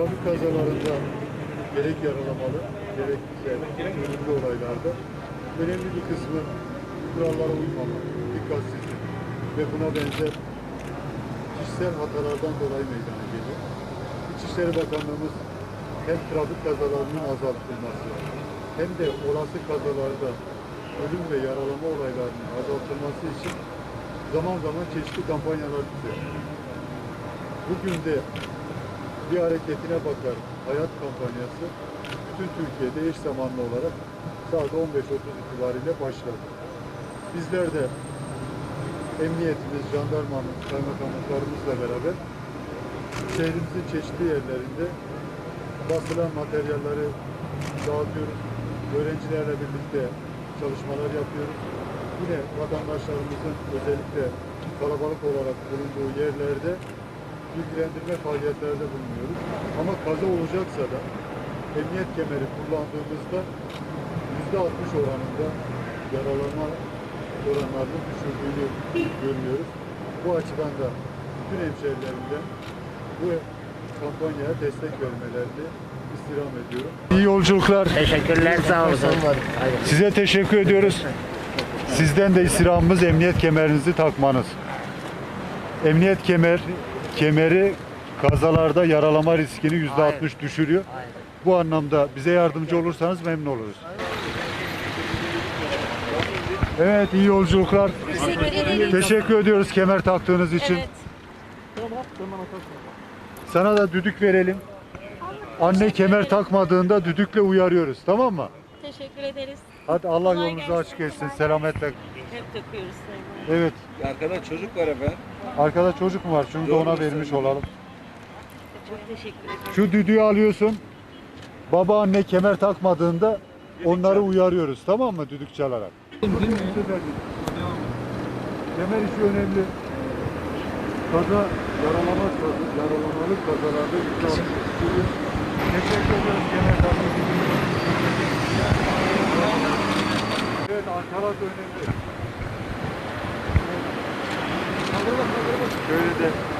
trafik kazalarında gerek yaralamalı, gerek ölümlü olaylarda önemli bir kısmı kurallara uymamak, dikkatsizlik ve buna benzer kişisel hatalardan dolayı meydana geliyor. İçişleri Bakanlığımız hem trafik kazalarının azaltılması hem de olası kazalarda ölüm ve yaralama olaylarının azaltılması için zaman zaman çeşitli kampanyalar düzenliyor. Bugün de bir hareketine bakar hayat kampanyası bütün Türkiye'de eş zamanlı olarak saat 15.30 itibariyle başladı. Bizler de emniyetimiz, jandarmamız, kaymakamlıklarımızla beraber şehrimizin çeşitli yerlerinde basılan materyalleri dağıtıyoruz. Öğrencilerle birlikte çalışmalar yapıyoruz. Yine vatandaşlarımızın özellikle kalabalık olarak bulunduğu yerlerde bilgilendirme faaliyetlerde bulunuyoruz. Ama kaza olacaksa da emniyet kemeri kullandığımızda %60 oranında yaralama oranlarını düşürdüğünü görüyoruz. Bu açıdan da bütün hemşehrilerimden bu kampanyaya destek vermelerini istirham ediyorum. İyi yolculuklar. Teşekkürler sağ olun. Size teşekkür ediyoruz. Sizden de istirhamımız emniyet kemerinizi takmanız. Emniyet kemer kemeri kazalarda yaralama riskini yüzde altmış düşürüyor. Bu anlamda bize yardımcı olursanız memnun oluruz. Evet iyi yolculuklar. Teşekkür. Teşekkür ediyoruz kemer taktığınız için. Evet. Sana da düdük verelim. Anne kemer takmadığında düdükle uyarıyoruz. Tamam mı? Teşekkür ederiz. Hadi Allah Kolay yolunuzu gelsin. açık etsin. Selametle. Hep takıyoruz sayın. Evet. Arkada çocuk var efendim. Arkada çocuk mu var? Şunu da ona vermiş olalım. Çok teşekkür ederim. Şu düdüğü alıyorsun. Baba anne kemer takmadığında onları uyarıyoruz. Tamam mı? Düdük çalarak. Kemer işi önemli. Kaza yaralama yaralamalı kazalarda düşürüyor. Teşekkür ederiz kemer takmadığınız için. Şöyle de